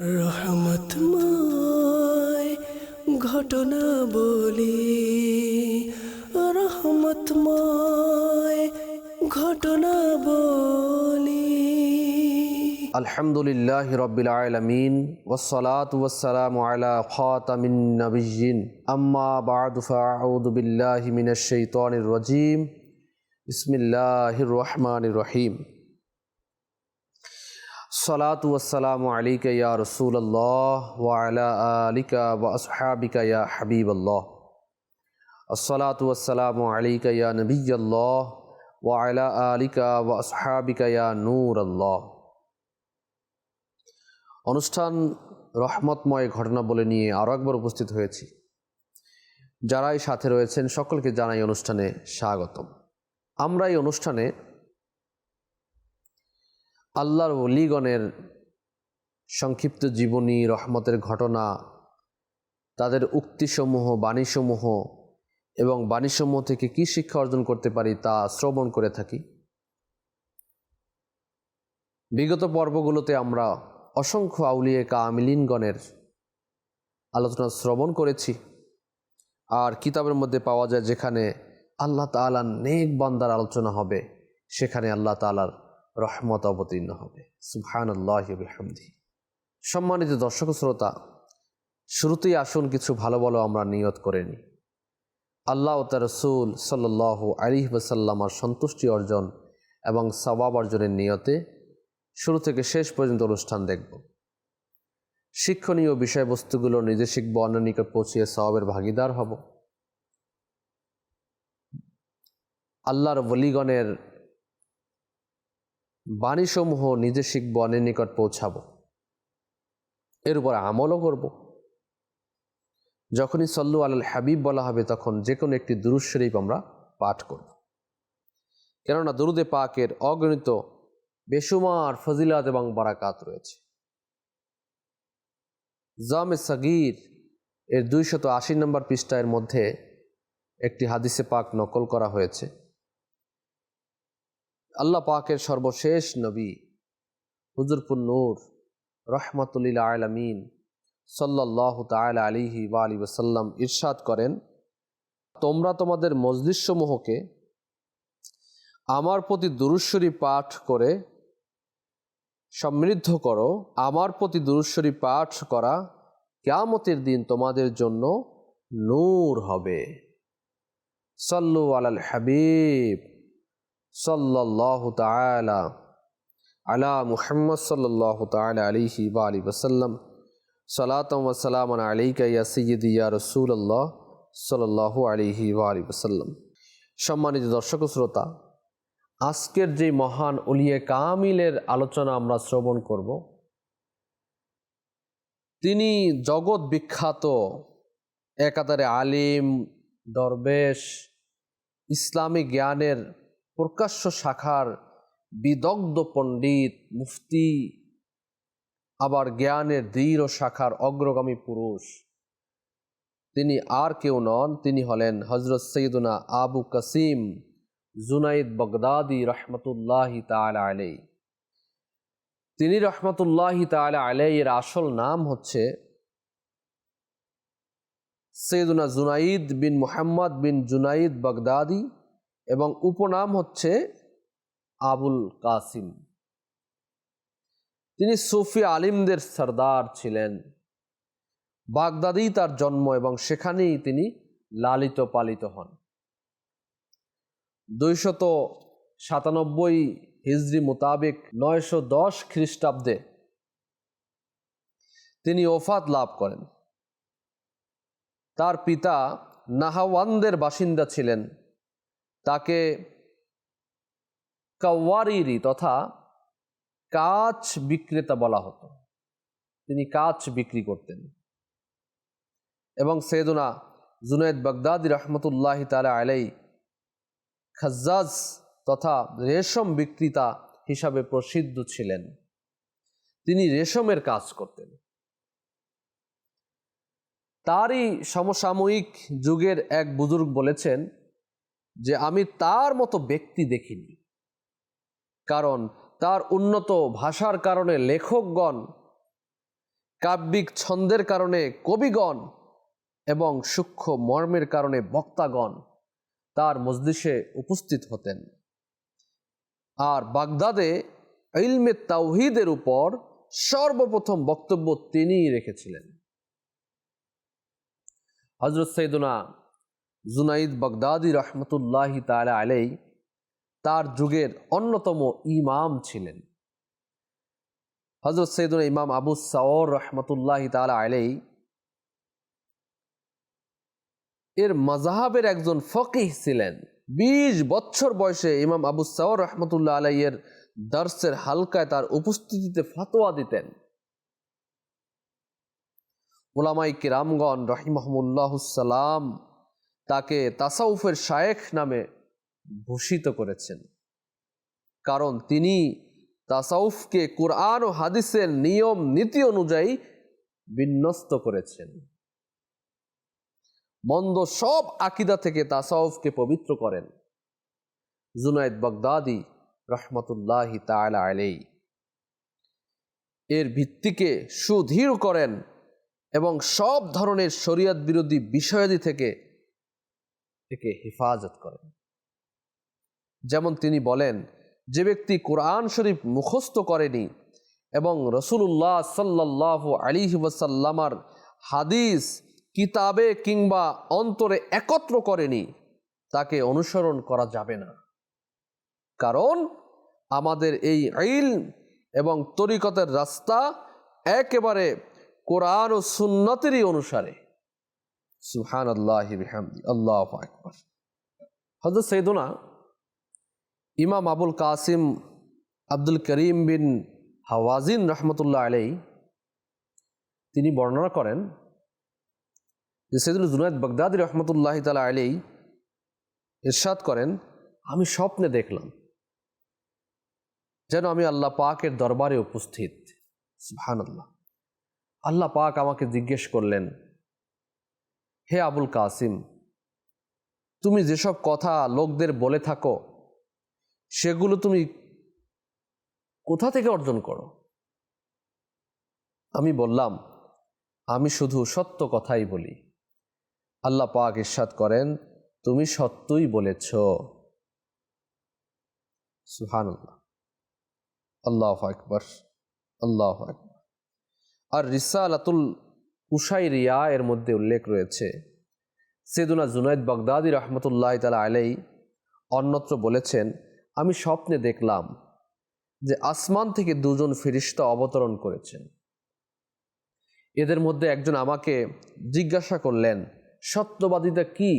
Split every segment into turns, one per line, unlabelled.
রহমতময় ঘটনা বলি। রহমতময় ঘটনা বলি।
আলহামদুলিল্লাহ রবিল আলমিন ওসলাত ওসালাম আলা খাতামিন নবিয়িন আম্মা বাদ ফাউযু বিল্লাহি মিনাশ শাইতানির রাজিম। বিসমিল্লাহির রহমানির রহিম। সালাতু ওয়াসসালামু আলাইকা ইয়া রাসূলুল্লাহ ওয়া আলা আলিকা ইয়া হাবিবাল্লাহ। আসসালাতু ওয়াসসালামু আলাইকা ইয়া নবিয়্যাল্লাহ ওয়া আলা আলিকা ওয়া আসহাবিকা ইয়া নূরাল্লাহ। অনুষ্ঠান রহমতময় ঘটনা বলে নিয়ে আরও একবার উপস্থিত হয়েছি। যারাই সাথে রয়েছেন, সকলকে জানাই অনুষ্ঠানে স্বাগতম। আমরা এই অনুষ্ঠানে আল্লাহর অলিগণের সংক্ষিপ্ত জীবনী, রহমতের ঘটনা, তাদের উক্তিসমূহ, বাণীসমূহ এবং বাণীসমূহ থেকে কী শিক্ষা অর্জন করতে পারি তা শ্রবণ করে থাকি। বিগত পর্বগুলোতে আমরা অসংখ্য আউলিয়ে কামিলিনগণের আলোচনা শ্রবণ করেছি আর কিতাবের মধ্যে পাওয়া যায় যেখানে আল্লাহ তালার নেক বান্দার আলোচনা হবে, সেখানে আল্লাহ তালার রহমত অবতীর্ণ হবে। আল্লাহামদি সম্মানিত দর্শক শ্রোতা, শুরুতেই আসুন কিছু ভালো ভালো আমরা নিয়ত করে নিই। আল্লাহ ও তার রসুল সাল্লাহ আলিহ ওসাল্লামার সন্তুষ্টি অর্জন এবং সবাব অর্জনের নিয়তে শুরু থেকে শেষ পর্যন্ত অনুষ্ঠান দেখব। শিক্ষণীয় বিষয়বস্তুগুলো নিজে শিখব অন্য নিকট পৌঁছিয়ে সবাবের ভাগিদার হব। আল্লাহর বলিগণের বাণীসমূহ নিজে শিখব, অন্যের নিকট পৌঁছাব। এর উপর আমলও করব। যখনই সল্লু আল হাবিব বলা হবে, তখন যে কোনো একটি দুরুদ শরীফ আমরা পাঠ করব। কেননা দুরুদে পাকের অগণিত বেসুমার ফজিলাত এবং বারাকাত রয়েছে। জামে সাগির এর দুইশত আশি নম্বর পৃষ্ঠায়ের মধ্যে একটি হাদিসে পাক নকল করা হয়েছে। আল্লাহ পাকের সর্বশেষ নবী, হুজুরপুর নূর, রহমতুল্লিল আলমিন সাল্লাহ তালা আলিহি বা আলী ওসাল্লাম ইরশাদ করেন, তোমরা তোমাদের মজলিসসমূহকে আমার প্রতি দুরুশ্বরী পাঠ করে সমৃদ্ধ করো। আমার প্রতি দুরুশ্বরী পাঠ করা কেয়ামতের দিন তোমাদের জন্য নূর হবে। সল্লু আলাল হাবিব। সাল্লাহ তালা আলা মুহাম্মদ সাল্লাহ তালা আলিহি বা আলী ওসাল্লাম সালাতম ওসালাম আলিকা ইয়া সৈয়দ ইয়া রসুল আল্লাহ সাল্লাহ আলিহি বা আলী ওসাল্লাম সম্মানিত দর্শক শ্রোতা, আজকের যে মহান অলিয়ে কামিলের আলোচনা আমরা শ্রবণ করব, তিনি জগৎ বিখ্যাত, একাধারে আলিম, দরবেশ, ইসলামী জ্ঞানের প্রকাশ্য শাখার বিদগ্ধ পণ্ডিত মুফতি, আবার জ্ঞানের দৃঢ় শাখার অগ্রগামী পুরুষ। তিনি আর কেউ নন, তিনি হলেন হজরত সৈদুনা আবু কাসিম জুনাইদ বগদাদি রহমতুল্লাহ তালা আলাই তিনি রহমতুল্লাহ তালা আলাই এর আসল নাম হচ্ছে সৈদুনা Junaid bin Muhammad bin Junaid Baghdadi এবং উপনাম হচ্ছে আবুল কাসিম। তিনি সুফি আলিমদের সর্দার ছিলেন। বাগদাদি তার জন্ম এবং সেখানেই তিনি লালিত পালিত হন। দুইশত সাতানব্বই হিজড়ি মোতাবেক নয়শো দশ খ্রিস্টাব্দে তিনি ওফাত লাভ করেন। তার পিতা নাহাওয়ানদের বাসিন্দা ছিলেন। তাকে কাওয়ারিরি তথা কাচ বিক্রেতা বলা হতো। তিনি কাচ বিক্রি করতেন। এবং সেদুনা জুনায়দ বাগদাদি রহমতুল্লাহ তালা আলাই খাজ্জাজ তথা রেশম বিক্রেতা হিসাবে প্রসিদ্ধ ছিলেন। তিনি রেশমের কাজ করতেন। তারই সমসাময়িক যুগের এক বুজুর্গ বলেছেন যে আমি তার মতো ব্যক্তি দেখিনি। কারণ তার উন্নত ভাষার কারণে লেখকগণ, কাব্যিক ছন্দের কারণে কবিগণ এবং সূক্ষ্ম মর্মের কারণে বক্তাগণ তার মজলিসে উপস্থিত হতেন। আর বাগদাদে ইলমে তাওহিদের উপর সর্বপ্রথম বক্তব্য তিনিই রেখেছিলেন। হজরত সৈদুনা জুনাইদ বাগদাদি রহমতুল্লাহি তালা আলাই তার যুগের অন্যতম ইমাম ছিলেন। হজরত সৈদুল ইমাম আবু সাওর রহমতুল্লাহ তালা আলাই এর মাজাহাবের একজন ফকিহ ছিলেন। বিশ বছর বয়সে ইমাম আবু সাওর রহমতুল্লাহ আলাইয়ের দর্শের হালকায় তার উপস্থিতিতে ফাতোয়া দিতেন। ওলামাই কিরামগণ রহিমহমুল্লাহুসাল্লাম তাকে তাসাউফের শায়েখ নামে ভূষিত করেছেন। কারণ তিনি তাসাউফকে কোরআন ও হাদিসের নিয়ম, নীতি অনুযায়ী বিন্যস্ত করেছেন। মন্দ সব আকিদা থেকে তাসাউফকে পবিত্র করেন। জুনায়দ বাগদাদি রহমতুল্লাহি তালা আলাই এর ভিত্তিকে সুদৃঢ় করেন এবং সব ধরনের শরিয়ত বিরোধী বিষয়াদি থেকে একে হেফাজত করেন। যেমন তিনি বলেন, যে ব্যক্তি কোরআন শরীফ মুখস্থ করেনি এবং রসুল্লাহ সাল্লাহ আলী ওয়াসাল্লামার হাদিস কিতাবে কিংবা অন্তরে একত্র করেনি, তাকে অনুসরণ করা যাবে না। কারণ আমাদের এই আইল এবং তরিকতের রাস্তা একেবারে কোরআন ও সুন্নতেরই অনুসারে। সুহান আল্লাহ আল্লাহ আকবর। হজরত সৈদুনা ইমাম Abul Qasim Abdul Karim bin Hawazin রহমতুল্লাহ আলাই তিনি বর্ণনা করেন যে সৈদুল জুনায়দ বগদাদি রহমতুল্লাহ তালা আলাই ইরশাদ করেন, আমি স্বপ্নে দেখলাম যেন আমি আল্লাহ পাকের দরবারে উপস্থিত। সুহান আল্লাহ আল্লাহ পাক আমাকে জিজ্ঞেস করলেন হে আবুল কাসিম, তুমি যেসব কথা লোকদের বলে থাকো, সেগুলো তুমি কোথা থেকে অর্জন করো? আমি বললাম, আমি শুধু সত্য কথাই বলি। আল্লাহ পাক ইরশাদ করেন, তুমি সত্যই বলেছ। সুহান আল্লাহ আকবর আল্লাহ আকবর। আর রিসা রিসালাতুল কুশাইরিয়া এর মধ্যে উল্লেখ রয়েছে। সেদুনা জুনায়দ বগদাদি রহমতুল্লাহ তালা আলাই অন্যত্র বলেছেন, আমি স্বপ্নে দেখলাম যে আসমান থেকে দুজন ফিরিস্তা অবতরণ করেছেন। এদের মধ্যে একজন আমাকে জিজ্ঞাসা করলেন, সত্যবাদিতা কি?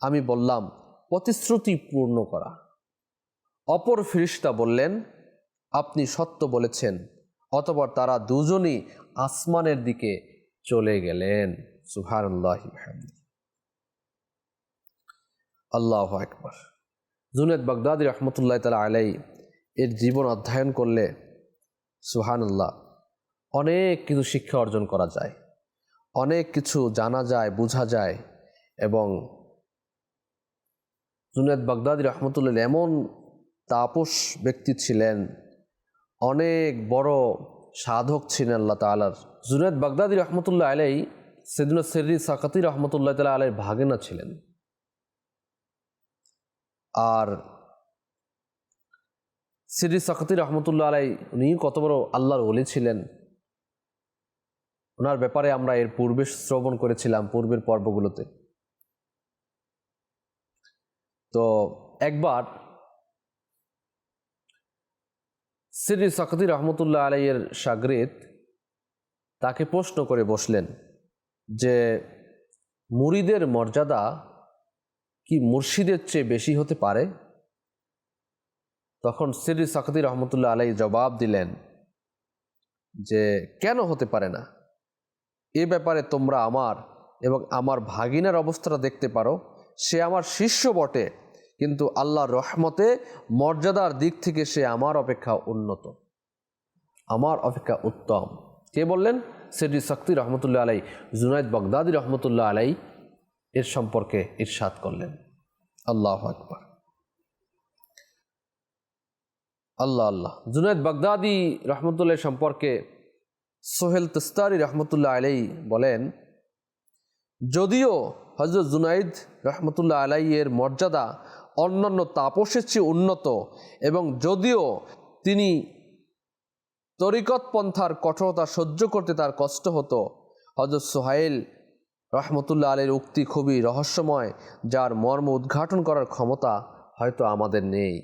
আমি বললাম প্রতিশ্রুতি পূর্ণ করা। অপর ফিরিস্তা বললেন, আপনি সত্য বলেছেন। অতপর তারা দুজনই আসমানের দিকে চলে গেলেন। সুহানুল্লাহ আল্লাহ আকবর। জুনেদ বাগদাদি রহমতুল্লাহ তালা আলাই এর জীবন অধ্যয়ন করলে সুহানুল্লাহ অনেক কিছু শিক্ষা অর্জন করা যায়, অনেক কিছু জানা যায়, বোঝা যায় এবং জুনেদ বাগদাদি রহমতুল্লাহ এমন তাপস ব্যক্তি ছিলেন অনেক বড় সাধক ছিলেন আল্লাহ তালার জুনেদ বাগদাদি রহমতুল্লাহ আলাই সেদিন সেরি সাকাতি রহমতুল্লাহ তালা আলাই ভাগেনা ছিলেন। আর সিরি সাকাতি রহমতুল্লাহ আলাই উনি কত বড় আল্লাহর ওলি ছিলেন। ওনার ব্যাপারে আমরা এর পূর্বে শ্রবণ করেছিলাম পূর্বের পর্বগুলোতে। তো একবার সিরি সাকাতি রহমতুল্লাহ আলাইয়ের সাগরিত তাকে প্রশ্ন করে বসলেন যে, মুরিদের মর্যাদা কি মুর্শিদের চেয়ে বেশি হতে পারে? তখন সিরি সাকাতি রহমতুল্লাহ আলাই জবাব দিলেন যে, কেন হতে পারে না? এ ব্যাপারে তোমরা আমার এবং আমার ভাগিনার অবস্থাটা দেখতে পারো। সে আমার শিষ্য বটে। কিন্তু আল্লাহর রহমতে মর্যাদার দিক থেকে সে আমার অপেক্ষা উন্নত। আমার অপেক্ষা উত্তম। কে বললেন? সেটি শক্তি রহমতুল্লাহ আলাই জুনায়দ বগদাদি রহমতুল্লাহ আলাই এর সম্পর্কে ইরশাদ করলেন। আল্লাহ আকবর। আল্লাহ আল্লাহ। জুনায়দ বাগদাদি রহমতুল্লাহ সম্পর্কে সোহেল তস্তারি রহমতুল্লাহ আলাই বলেন, যদিও হজরত জুনাইদ রহমতুল্লাহ আলাইয়ের মর্যাদা অন্যান্য তাপসের চেয়ে উন্নত এবং যদিও তিনি তরিকত পন্থার কঠোরতা সহ্য করতে তার কষ্ট হতো হজরত সোহাইল রহমতুল্লাহ আলীর উক্তি খুবই রহস্যময়, যার মর্ম উদ্ঘাটন করার ক্ষমতা হয়তো আমাদের নেই।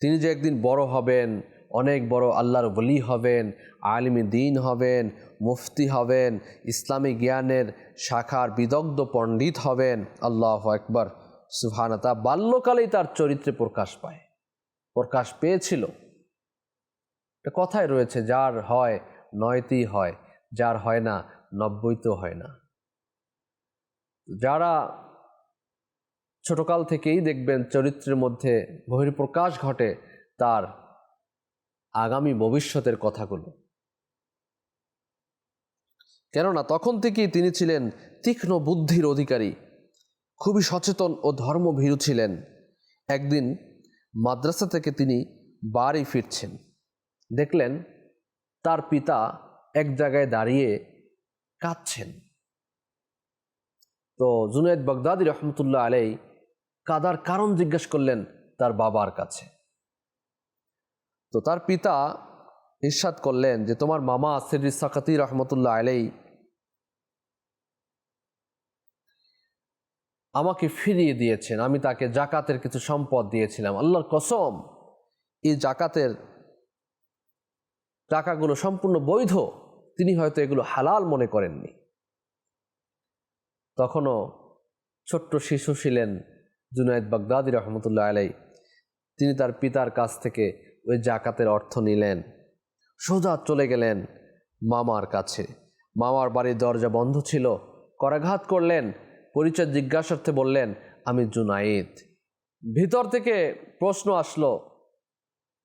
তিনি যে একদিন বড় হবেন, অনেক বড় আল্লাহর বলি হবেন, আলিমী দিন হবেন, মুফতি হবেন, ইসলামী জ্ঞানের শাখার বিদগ্ধ পণ্ডিত হবেন, আল্লাহ একবার সুহানতা বাল্যকালেই তার চরিত্রে প্রকাশ পায়। প্রকাশ পেয়েছিল। একটা কথায় রয়েছে, যার হয় নয়তেই হয়, যার হয় না নব্বইতেও হয় না। যারা ছোটকাল থেকেই দেখবেন চরিত্রের মধ্যে বহির্প্রকাশ ঘটে, তার আগামী ভবিষ্যতের কথাগুলো। কেননা তখন থেকেই তিনি ছিলেন তীক্ষ্ণ বুদ্ধির অধিকারী। খুবই সচেতন ও ধর্মভীরু ছিলেন। একদিন মাদ্রাসা থেকে তিনি বাড়ি ফিরছেন। দেখলেন তার পিতা এক জায়গায় দাঁড়িয়ে কাঁদছেন। তো জুনায়দ বাগদাদি রহমতুল্লাহ আলাই কাদার কারণ জিজ্ঞেস করলেন তার বাবার কাছে। তো তার পিতা ইরশাদ করলেন যে, তোমার মামা সিরি সাকাতি রহমতুল্লাহ আলাই আমাকে ফিরিয়ে দিয়েছেন। আমি তাকে জাকাতের কিছু সম্পদ দিয়েছিলাম। আল্লাহর কসম, এই জাকাতের টাকাগুলো সম্পূর্ণ বৈধ। তিনি হয়তো এগুলো হালাল মনে করেননি। তখনও ছোট্ট শিশু ছিলেন জুনায়দ বাগদাদি রহমতুল্লাহ আলাই তিনি তার পিতার কাছ থেকে ওই জাকাতের অর্থ নিলেন। সোজা চলে গেলেন মামার কাছে। মামার বাড়ির দরজা বন্ধ ছিল। করাঘাত করলেন। পরিচয় জিজ্ঞাসার্থে বললেন, আমি জুনাইদ। ভিতর থেকে প্রশ্ন আসলো,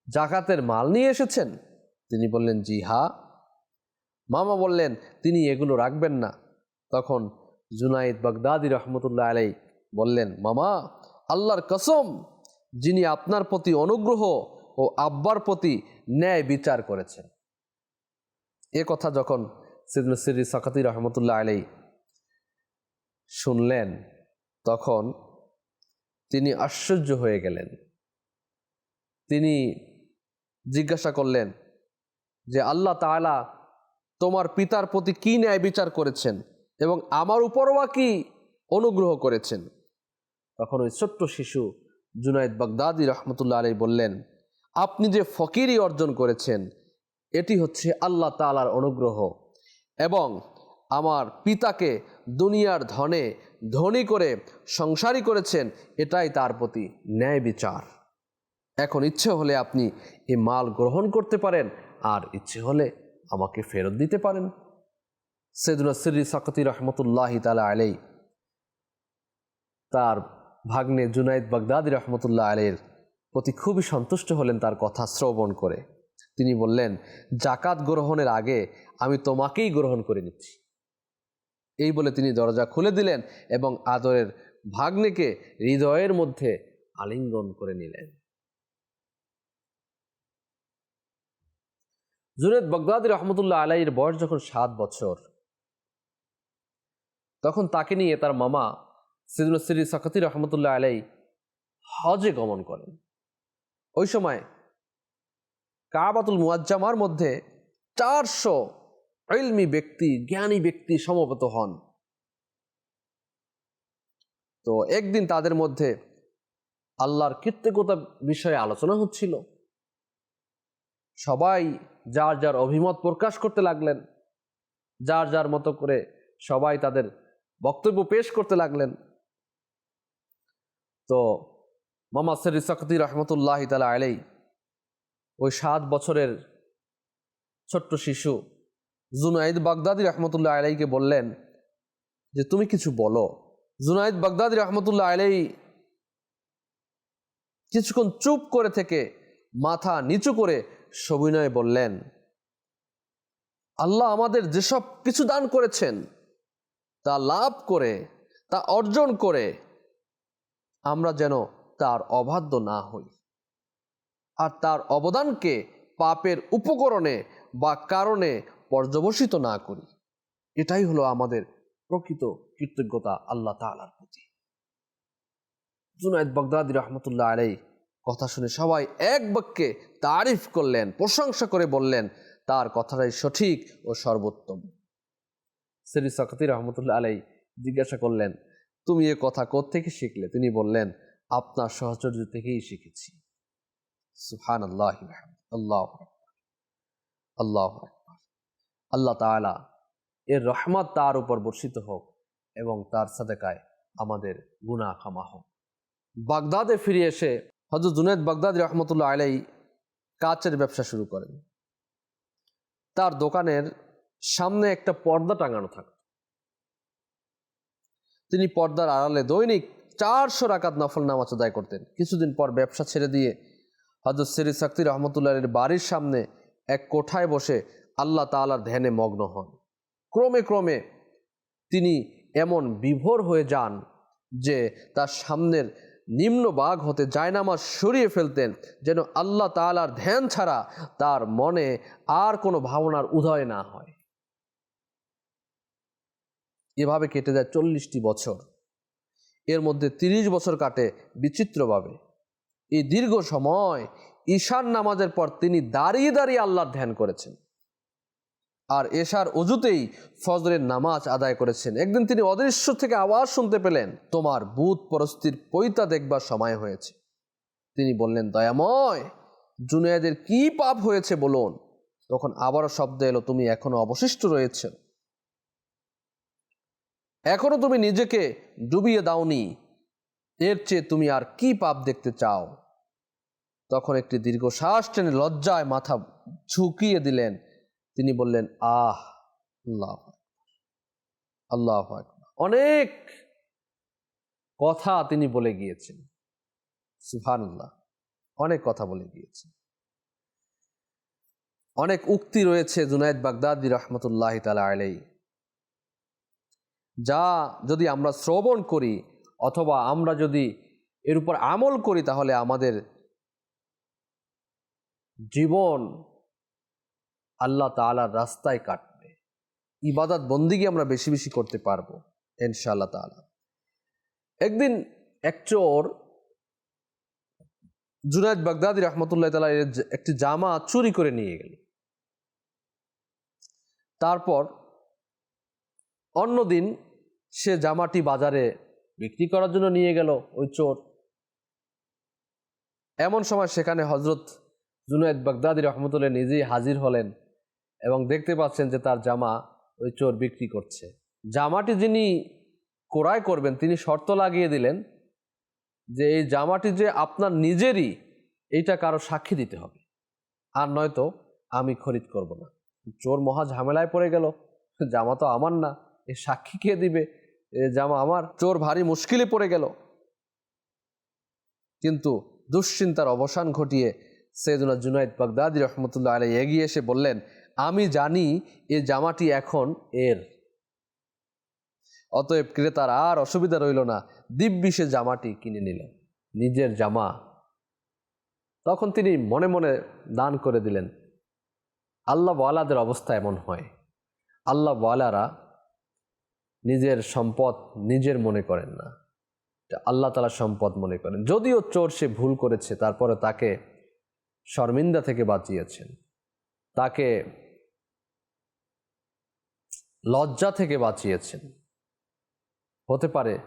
জাকাতের মাল নিয়ে এসেছেন? তিনি বললেন, জি হা মামা বললেন, তিনি এগুলো রাখবেন না। তখন জুনাইদ বাগদাদি রহমতুল্লাহ আলাই বললেন, মামা, আল্লাহর কসম, যিনি আপনার প্রতি অনুগ্রহ ও আব্বার প্রতি ন্যায় বিচার করেছেন। এ কথা যখন সিদুল সিরি সাকাতি রহমতুল্লাহ আলাই শুনলেন, তখন তিনি আশ্চর্য হয়ে গেলেন। তিনি জিজ্ঞাসা করলেন যে, আল্লাহ তাআলা তোমার পিতার প্রতি কি ন্যায় বিচার করেছেন এবং আমার উপরও বা কি অনুগ্রহ করেছেন? তখন ওই ছোট্ট শিশু জুনাইদ বাগদাদি রহমতুল্লাহ আলী বললেন, আপনি যে ফকিরি অর্জন করেছেন, এটি হচ্ছে আল্লাহ তালার অনুগ্রহ এবং আমার পিতাকে দুনিয়ার ধনে ধনী করে সংসারী করেছেন, এটাই তার প্রতি ন্যায় বিচার। এখন ইচ্ছে হলে আপনি এই মাল গ্রহণ করতে পারেন, আর ইচ্ছে হলে আমাকে ফেরত দিতে পারেন। সেদুনা সিরি সাকতি রহমতুল্লাহি তালা আলাই তার ভাগ্নে জুনাইদ বাগদাদি রহমতুল্লাহ আলের প্রতি খুবই সন্তুষ্ট হলেন তার কথা শ্রবণ করে। তিনি বললেন, জাকাত গ্রহণের আগে আমি তোমাকেই গ্রহণ করে নিচ্ছি। এই বলে তিনি দরজা খুলে দিলেন এবং আদরের ভাগ্নেকে হৃদয়ের মধ্যে আলিঙ্গন করে নিলেন। জুনেদ বগদাদি রহমতুল্লাহ আলাইয়ের বয়স যখন সাত বছর, তখন তাকে নিয়ে তার মামা সিদুল সিরি সাকাতি রহমতুল্লাহ আলাই হজে গমন করেন। ওই সময় কাবাতুল মুয়াজ্জামার মধ্যে চারশো ইলমি ব্যক্তি, জ্ঞানী ব্যক্তি সমবেত হন। তো একদিন তাদের মধ্যে আল্লাহর কৃতজ্ঞতা বিষয়ে আলোচনা হচ্ছিল। সবাই যার যার অভিমত প্রকাশ করতে লাগলেন, যার যার মতো করে সবাই তাদের বক্তব্য পেশ করতে লাগলেন। তো মামা সরি সকতি রহমতুল্লাহ তালা আলাই ওই সাত বছরের ছোট্ট শিশু জুনাইদ বাগদাদি রহমতুল্লাহ আলাইকে বললেন যে, তুমি কিছু বলো। জুনাইদ বাগদাদি রহমতুল্লাহ আলাই কিছুক্ষণ চুপ করে থেকে মাথা নিচু করে সবিনয় বললেন, আল্লাহ আমাদের যেসব কিছু দান করেছেন, তা লাভ করে, তা অর্জন করে আমরা যেন তার অবাধ্য না হই। আর তার অবদানকে পাপের উপকরণে বা কারণে পর্যবসিত না করি। এটাই হলো আমাদের প্রকৃত কৃতজ্ঞতা আল্লাহ তালার প্রতি। জুনায়দ বাগদাদি রহমতুল্লাহ আলাই কথা শুনে সবাই এক বাক্যে তারিফ করলেন, প্রশংসা করে বললেন, তার কথাটাই সঠিক ও সর্বোত্তম। শ্রী সকাতি রহমতুল্লাহ আলাই জিজ্ঞাসা করলেন, তুমি এ কথা থেকে শিখলে? তিনি বললেন, আপনার সহচর্য থেকেই শিখেছি। সুহান আল্লাহ আল্লাহ আল্লাহ আল্লাহ তালা এর রহমত তার উপর বর্ষিত হোক এবং তার সাদেকায় আমাদের গুণা ক্ষমা হোক। বাগদাদে ফিরে এসে হজরত জুনেদ বাগদাদ রহমতুল্লাহ আলাই কাচের ব্যবসা শুরু করেন। তার দোকানের সামনে একটা পর্দা টাঙানো থাকত। তিনি পর্দার আড়ালে দৈনিক চারশো রাকাত নফল নামাজ আদায় করতেন। কিছুদিন পর ব্যবসা ছেড়ে দিয়ে হজরত সিরি শক্তি রহমতুল্লাহের বাড়ির সামনে এক কোঠায় বসে আল্লাহ তালার ধ্যানে মগ্ন হন। ক্রমে ক্রমে তিনি এমন বিভোর হয়ে যান যে তার সামনের নিম্ন বাঘ হতে জায়নামাজ সরিয়ে ফেলতেন যেন আল্লাহ তালার ধ্যান ছাড়া তার মনে আর কোনো ভাবনার উদয় না হয়। এভাবে কেটে যায় চল্লিশটি বছর। এর মধ্যে তিরিশ বছর কাটে বিচিত্রভাবে। এই দীর্ঘ সময় ঈশান নামাজের পর তিনি দাঁড়িয়ে দাঁড়িয়ে আল্লাহর ধ্যান করেছেন। আর এশার অজুতেই ফজরের নামাজ আদায় করেছেন। একদিন তিনি অদৃশ্য থেকে আওয়াজ শুনতে পেলেন, তোমার বুধ পরস্তির পৈতা দেখবার সময় হয়েছে। তিনি বললেন, দয়াময়, জুনায়দের কি পাপ হয়েছে বলুন? তখন আবারও শব্দ এলো, তুমি এখনও অবশিষ্ট রয়েছে। এখনও তুমি নিজেকে ডুবিয়ে দাওনি। এর চেয়ে তুমি আর কি পাপ দেখতে চাও? তখন একটি দীর্ঘ শ্বাস টেনে লজ্জায় মাথা ঝুঁকিয়ে দিলেন তিনি বললেন, আহ, আল্লাহ আল্লাহ অনেক কথা তিনি বলে গিয়েছেন সুফানুল্লাহ অনেক কথা বলে গিয়েছেন। অনেক উক্তি রয়েছে জুনায়দ বাগদাদি রহমতুল্লাহ তালা আলাই যা যদি আমরা শ্রবণ করি অথবা আমরা যদি এর উপর আমল করি তাহলে আমাদের জীবন আল্লাহ তালার রাস্তায় কাটবে। ইবাদত বন্দিগি আমরা বেশি বেশি করতে পারব, ইনশাআল্লাহ তালা একদিন এক চোর জুনায়দ বাগদাদি রহমতুল্লাহ তালা একটি জামা চুরি করে নিয়ে গেল। তারপর অন্যদিন সে জামাটি বাজারে বিক্রি করার জন্য নিয়ে গেল ওই চোর। এমন সময় সেখানে হজরত জুনায়দ বাগদাদি রহমতুল্লাহ নিজেই হাজির হলেন। এবং দেখতে পাচ্ছেন যে তার জামা ওই চোর বিক্রি করছে। জামাটি যিনি ক্রয় করবেন, তিনি শর্ত লাগিয়ে দিলেন যে এই জামাটি যে আপনার নিজেরই, এইটা কারও সাক্ষী দিতে হবে। আর নয়তো আমি খরিদ করব না। চোর মহা ঝামেলায় পড়ে গেল। জামা তো আমার না, এ সাক্ষী কে দিবে? এ জামা আমার। চোর ভারী মুশকিলে পড়ে গেল। কিন্তু দুশ্চিন্তার অবসান ঘটিয়ে সৈয়দুল্লাহ জুনাইদ বাগদাদি রহমতুল্লাহ আলাই এগিয়ে এসে বললেন আমি জানি এ জামাটি এখন এর। অতএব ক্রেতার আর অসুবিধা রইল না। দিব্যি সে জামাটি কিনে নিল, নিজের জামা। তখন তিনি মনে মনে দান করে দিলেন, আল্লাহ ওয়ালাদের অবস্থা এমন হয়। আল্লাহ ওয়ালারা নিজের সম্পদ নিজের মনে করেন না। আল্লাহ তালা সম্পদ মনে করেন। যদিও চোর সে ভুল করেছে, তারপরে তাকে শর্মিন্দা থেকে বাঁচিয়েছেন। তাকে লজ্জা থেকে বাঁচিয়েছেন। হতে পারে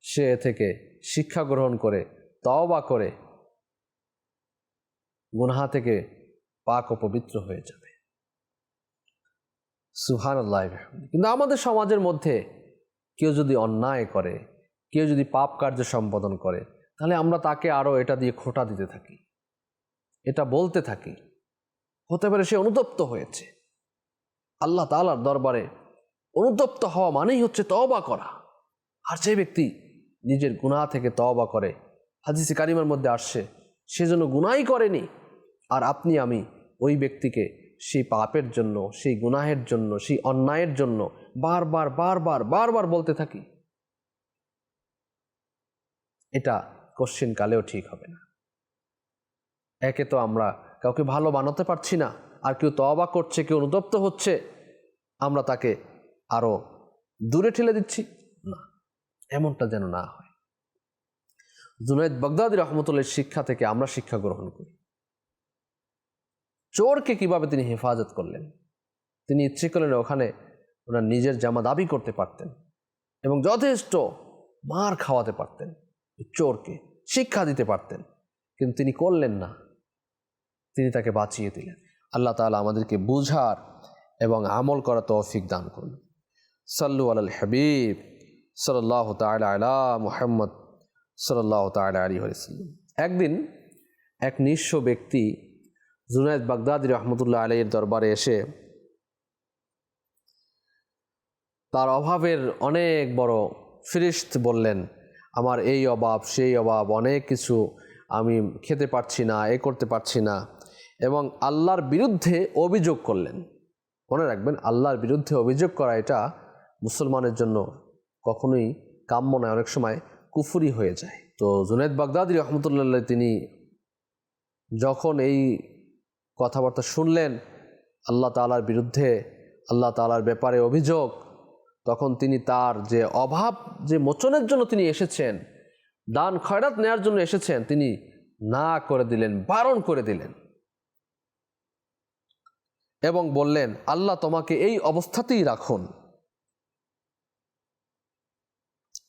সে থেকে শিক্ষা গ্রহণ করে, তওবা করে, গুনহা থেকে পাক পবিত্র হয়ে যাবে। সুহান কিন্তু আমাদের সমাজের মধ্যে কেউ যদি অন্যায় করে, কেউ যদি পাপ কার্য সম্পাদন করে, তাহলে আমরা তাকে আরও এটা দিয়ে খোটা দিতে থাকি, এটা বলতে থাকি। হতে পারে সে অনুতপ্ত হয়েছে। আল্লাহ তালার দরবারে অনুতপ্ত হওয়া মানেই হচ্ছে তওবা করা। আর যে ব্যক্তি নিজের গুনাহ থেকে তওবা করে, হাদিসি কারিমার মধ্যে আসছে, সে যেন গুণাই করেনি, আর আপনি, আমি ওই ব্যক্তিকে সেই পাপের জন্য, সেই গুনাহের জন্য, সেই অন্যায়ের জন্য বারবার বারবার বারবার বলতে থাকি। এটা কোশ্চিন কালেও ঠিক হবে না। একে তো আমরা কাউকে ভালো বানাতে পারছি না আর কেউ তবা করছে, কেউ অনুতপ্ত হচ্ছে, আমরা তাকে আরও দূরে ঠেলে দিচ্ছি। না, এমনটা যেন না হয়। জুনায়দ বাগদাদি রহমতুল্লাহ শিক্ষা থেকে আমরা শিক্ষা গ্রহণ করি। চোরকে কীভাবে তিনি হেফাজত করলেন? তিনি ইচ্ছে করলেন ওখানে ওনার নিজের জামা দাবি করতে পারতেন এবং যথেষ্ট মার খাওয়াতে পারতেন চোরকে শিক্ষা দিতে পারতেন। কিন্তু তিনি করলেন না। তিনি তাকে বাঁচিয়ে দিলেন। আল্লাহ তাআলা আমাদেরকে বুঝার এবং আমল করা তৌফিক দান করুন। সাল্লু আল হাবিব সাল্লাহ তালা আলা মুহাম্মদ সাল্লাহ তালা আলী হরিসাল্লাম একদিন এক নিঃস্ব ব্যক্তি জুনায়দ বাগদাদি রহমতুল্লাহ আলীর দরবারে এসে তার অভাবের অনেক বড় ফিরিস্ত বললেন, আমার এই অভাব, সেই অভাব, অনেক কিছু আমি খেতে পারছি না, এ করতে পারছি না। এবং আল্লাহর বিরুদ্ধে অভিযোগ করলেন। মনে রাখবেন, আল্লাহর বিরুদ্ধে অভিযোগ করা এটা মুসলমানের জন্য কখনোই কাম্য নয়, অনেক সময় কুফুরি হয়ে যায়। তো জুনায়দ বাগদাদি রহমতুল্লাহ তিনি যখন এই কথাবার্তা শুনলেন, আল্লাহ তালার বিরুদ্ধে, আল্লাহ তালার ব্যাপারে অভিযোগ, তখন তিনি তার যে অভাব, যে মোচনের জন্য তিনি এসেছেন, দান খয়রাত নেয়ার জন্য এসেছেন, তিনি না করে দিলেন, বারণ করে দিলেন। এবং বললেন, আল্লাহ তোমাকে এই অবস্থাতেই রাখুন।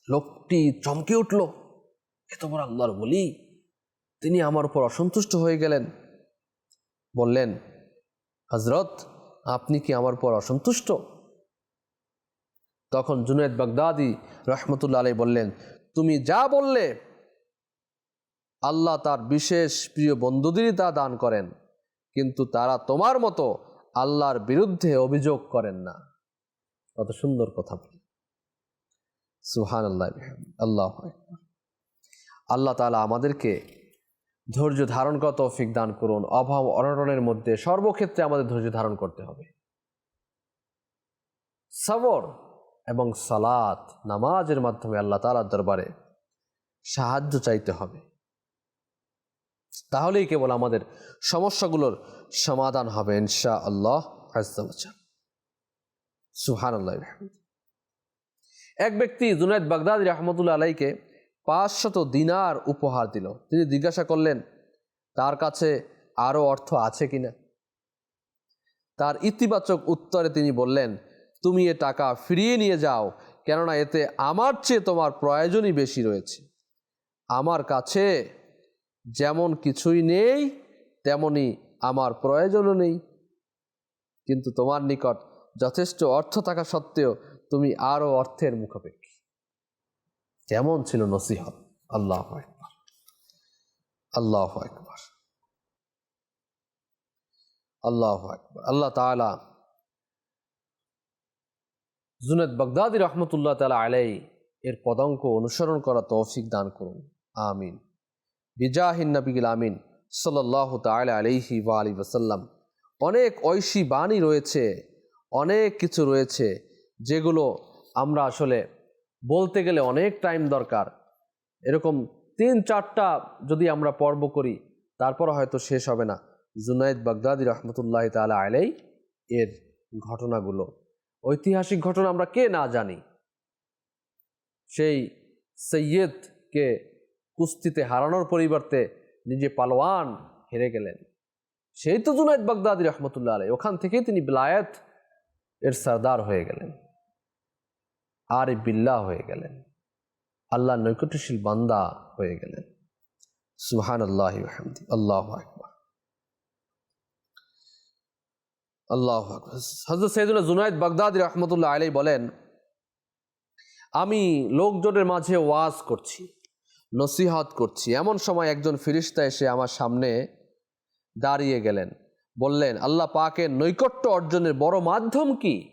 লোকটি চমকে উঠল এত বড় আল্লাহর বলি? তিনি আমার উপর অসন্তুষ্ট হয়ে গেলেন। বললেন হজরত আপনি কি আমার উপর অসন্তুষ্ট? তখন জুনেদ বাগদাদি রহমতুল্লা আলাই বললেন, তুমি যা বললে, আল্লাহ তার বিশেষ প্রিয় বন্ধুদেরই তা দান করেন। কিন্তু তারা তোমার মতো আল্লাহর বিরুদ্ধে অভিযোগ করেন না। কত সুন্দর কথা বলে। সুহান আল্লাহ আল্লাহ আল্লাহ তালা আমাদেরকে ধৈর্য ধারণ করা তৌফিক দান করুন। অভাব অনটনের মধ্যে সর্বক্ষেত্রে আমাদের ধৈর্য ধারণ করতে হবে। সবর এবং সালাত নামাজের মাধ্যমে আল্লাহ তালার দরবারে সাহায্য চাইতে হবে। তাহলেই কেবল আমাদের সমস্যাগুলোর সমাধান হবে ইনশা আল্লাহ সুহান আল্লাহ এক ব্যক্তি জুনায়দ বাগদাদি রহমতুল্লা আলাইকে পাঁচশত দিনার উপহার দিল। তিনি জিজ্ঞাসা করলেন, তার কাছে আরও অর্থ আছে কিনা? তার ইতিবাচক উত্তরে তিনি বললেন, তুমি এ টাকা ফিরিয়ে নিয়ে যাও, কেননা এতে আমার চেয়ে তোমার প্রয়োজনই বেশি রয়েছে। আমার কাছে যেমন কিছুই নেই, তেমনি আমার প্রয়োজনও নেই। কিন্তু তোমার নিকট যথেষ্ট অর্থ থাকা সত্ত্বেও তুমি আরও অর্থের মুখাপেক্ষী। কেমন ছিল নসিহত। আল্লাহ একবার আল্লাহ একবার আল্লাহ একবার আল্লাহ তালা জুনেদ বাগদাদি রহমতুল্লাহ তালা আলাই এর পদঙ্ক অনুসরণ করা তৌফিক দান করুন। আমিন। বিজাহিন নবিল আমিন সাল্লাহ তালা আলাইহি বা আলী ওসাল্লাম অনেক ঐশী বাণী রয়েছে, অনেক কিছু রয়েছে যেগুলো আমরা আসলে বলতে গেলে অনেক টাইম দরকার। এরকম তিন চারটা যদি আমরা পর্ব করি তারপর হয়তো শেষ হবে না। জুনাইদ বাগদাদি রহমতুল্লাহ তালা আলাই এর ঘটনাগুলো। ঐতিহাসিক ঘটনা আমরা কে না জানি। সেই সৈয়দকে কুস্তিতে হারানোর পরিবর্তে নিজে পালোয়ান হেরে গেলেন। সেই তো জুনাইদ বাগদাদি রহমতুল্লাহ আলাই ওখান থেকেই তিনি বিলায়াত এর সর্দার হয়ে গেলেন। আর বিল্লাহ হয়ে গেলেন। আল্লাহ নৈকটশীল বান্দা হয়ে গেলেন। সুহান আল্লাহ আল্লাহ আকবর। আল্লাহ হজরত সৈদুল্লাহ জুনায়দ বাগদাদি রহমতুল্লাহ আলাই বলেন, আমি লোকজনের মাঝে ওয়াজ করছি। নসিহত করছি। এমন সময় একজন ফিরিস্তা এসে আমার সামনে দাঁড়িয়ে গেলেন। বললেন, আল্লাহ পাকের নৈকট্য অর্জনের বড় মাধ্যম কি?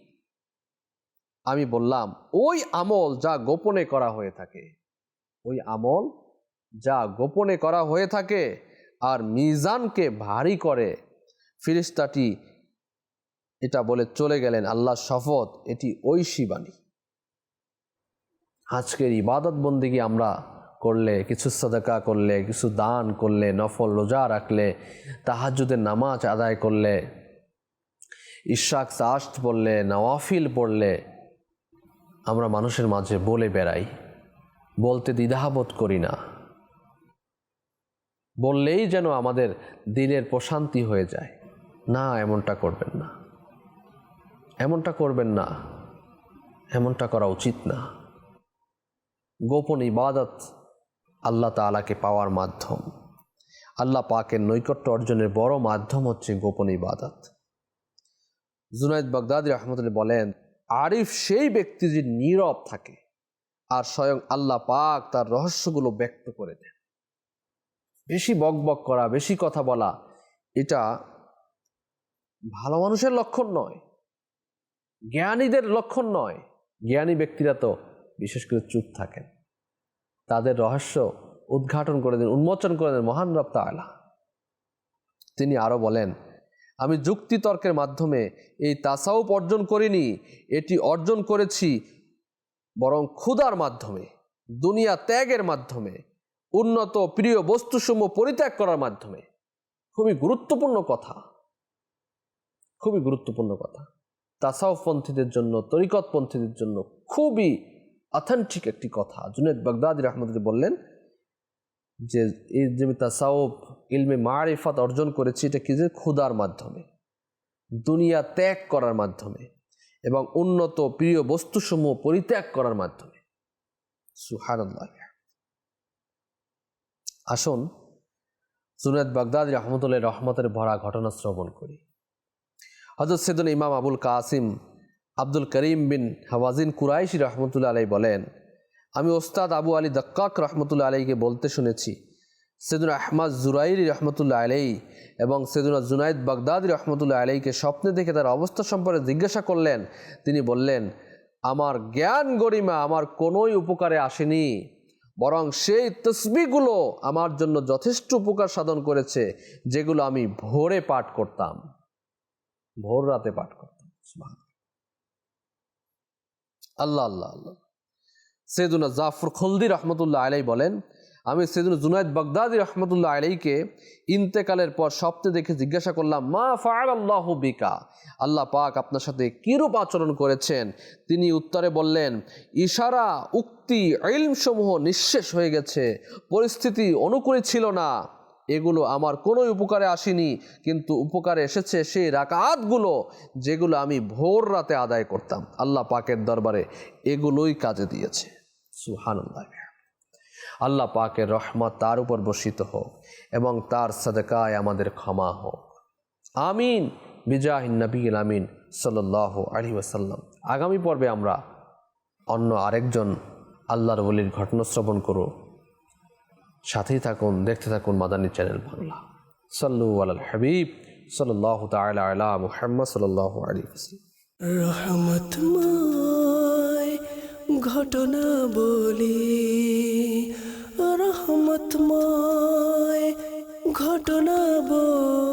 আমি বললাম, ওই আমল যা গোপনে করা হয়ে থাকে। ওই আমল যা গোপনে করা হয়ে থাকে আর মিজানকে ভারী করে। ফিরিস্তাটি এটা বলে চলে গেলেন আল্লাহ শপথ, এটি ঐশী বাণী। আজকের ইবাদত বন্দিগি আমরা করলে, কিছু সাদাকা করলে, কিছু দান করলে, নফল রোজা রাখলে তাহাজুদের নামাজ আদায় করলে, ইশাক সাস্ট পড়লে, নওয়াফিল পড়লে, আমরা মানুষের মাঝে বলে বেড়াই। বলতে দ্বিধাবোধ করি না। বললেই যেন আমাদের দিনের প্রশান্তি হয়ে যায়। না, এমনটা করবেন না। এমনটা করবেন না। এমনটা করা উচিত না। গোপন ইবাদত আল্লাহ তালাকে পাওয়ার মাধ্যম। আল্লাহ পাকের নৈকট্য অর্জনের বড় মাধ্যম হচ্ছে গোপন ইবাদত। জুনাইদ বাগদাদি রহমতুল্লাহ বলেন, আরিফ সেই ব্যক্তি যে নীরব থাকে আর স্বয়ং আল্লাহ পাক তার রহস্যগুলো ব্যক্ত করে দেন। বেশি বকবক করা, বেশি কথা বলা, এটা ভালো মানুষের লক্ষণ নয়, জ্ঞানীদের লক্ষণ নয়। জ্ঞানী ব্যক্তিরা তো বিশেষ করে চুপ থাকেন। তাদের রহস্য উদ্ঘাটন করে দেন, উন্মোচন করে দেন মহান রপ্তা আলা তিনি আরও বলেন, আমি যুক্তিতর্কের মাধ্যমে এই তাসাউপ অর্জন করিনি, এটি অর্জন করেছি বরং ক্ষুধার মাধ্যমে, দুনিয়া ত্যাগের মাধ্যমে, উন্নত প্রিয় বস্তুসমূহ পরিত্যাগ করার মাধ্যমে। খুবই গুরুত্বপূর্ণ কথা। খুবই গুরুত্বপূর্ণ কথা। তাসাউপন্থীদের জন্য, তরিকতপন্থীদের জন্য খুবই অথেন্টিক একটি কথা। জুনেদ বাগদাদি রহমতুল্লাহ বললেন যে, এই যে আমি তাসাউপ ইলমে মারিফাত অর্জন করেছি, এটা কি যে ক্ষুধার মাধ্যমে, দুনিয়া ত্যাগ করার মাধ্যমে এবং উন্নত প্রিয় বস্তুসমূহ পরিত্যাগ করার মাধ্যমে। সুহানুল্লাহ আসুন জুনেদ বাগদাদি রহমতুল্লাহ রহমতের ভরা ঘটনা শ্রবণ করি। হজরত সেদুল ইমাম Abul Qasim Abdul Karim bin Hawazin Qurayshi রহমতুল্লা আলাই বলেন, আমি ওস্তাদ আবু আলী দক্কাক রহমতুল্লা আলাইকে বলতে শুনেছি, সেদুন আহমাদ জুরাইরি রহমতুল্লাহ আলাই এবং সেদুনা জুনাইদ বাগদাদি রহমতুল্লাহ আলাইকে স্বপ্নে দেখে তার অবস্থা সম্পর্কে জিজ্ঞাসা করলেন তিনি বললেন, আমার জ্ঞান গরিমা আমার কোনোই উপকারে আসেনি, বরং সেই তসবিগুলো আমার জন্য যথেষ্ট উপকার সাধন করেছে, যেগুলো আমি ভোরে পাঠ করতাম ভোর রাতে পাঠ করতাম। আল্লাহ আল্লাহ আল্লাহ। সেদুনা জাফর খলদি রহমতুল্লাহ আলাই বলেন, আমি সেদুনা জুনায়দ বাগদাদি রহমতুল্লাহ আলাইকে ইন্তেকালের পর স্বপ্নে দেখে জিজ্ঞাসা করলাম, মা ফায়াল আল্লাহ বিকা? আল্লাহ পাক আপনার সাথে কিরূপ আচরণ করেছেন? তিনি উত্তরে বললেন, ইশারা, উক্তি, ইলমসমূহ নিঃশেষ হয়ে গেছে। পরিস্থিতি অনুকূলে ছিল না। এগুলো আমার কোনো উপকারে আসেনি, কিন্তু উপকারে এসেছে সেই রাকাতগুলো যেগুলো আমি ভোর রাতে আদায় করতাম। আল্লাহ পাকের দরবারে এগুলোই কাজে দিয়েছে। সুহানুল্লাহ আল্লাহ পাকের রহমত তার উপর বসিত হোক এবং তার সাদকায় আমাদের ক্ষমা হোক। আমিন। বিজাহিন নবীল আমিন সাল্লাহ আলী ওসাল্লাম আগামী পর্বে আমরা অন্য আরেকজন আল্লাহর বলির ঘটনা শ্রবণ করো সাথেই থাকুন, দেখতে থাকুন মাদানী চ্যানেল বাংলা। সাল্লু আল হাবিব সাল্লাহ তালা আলা মুহাম্মদ সাল্লাহ আলী
রহমতময় ঘটনা বলি, রহমতময় ঘটনা বলি।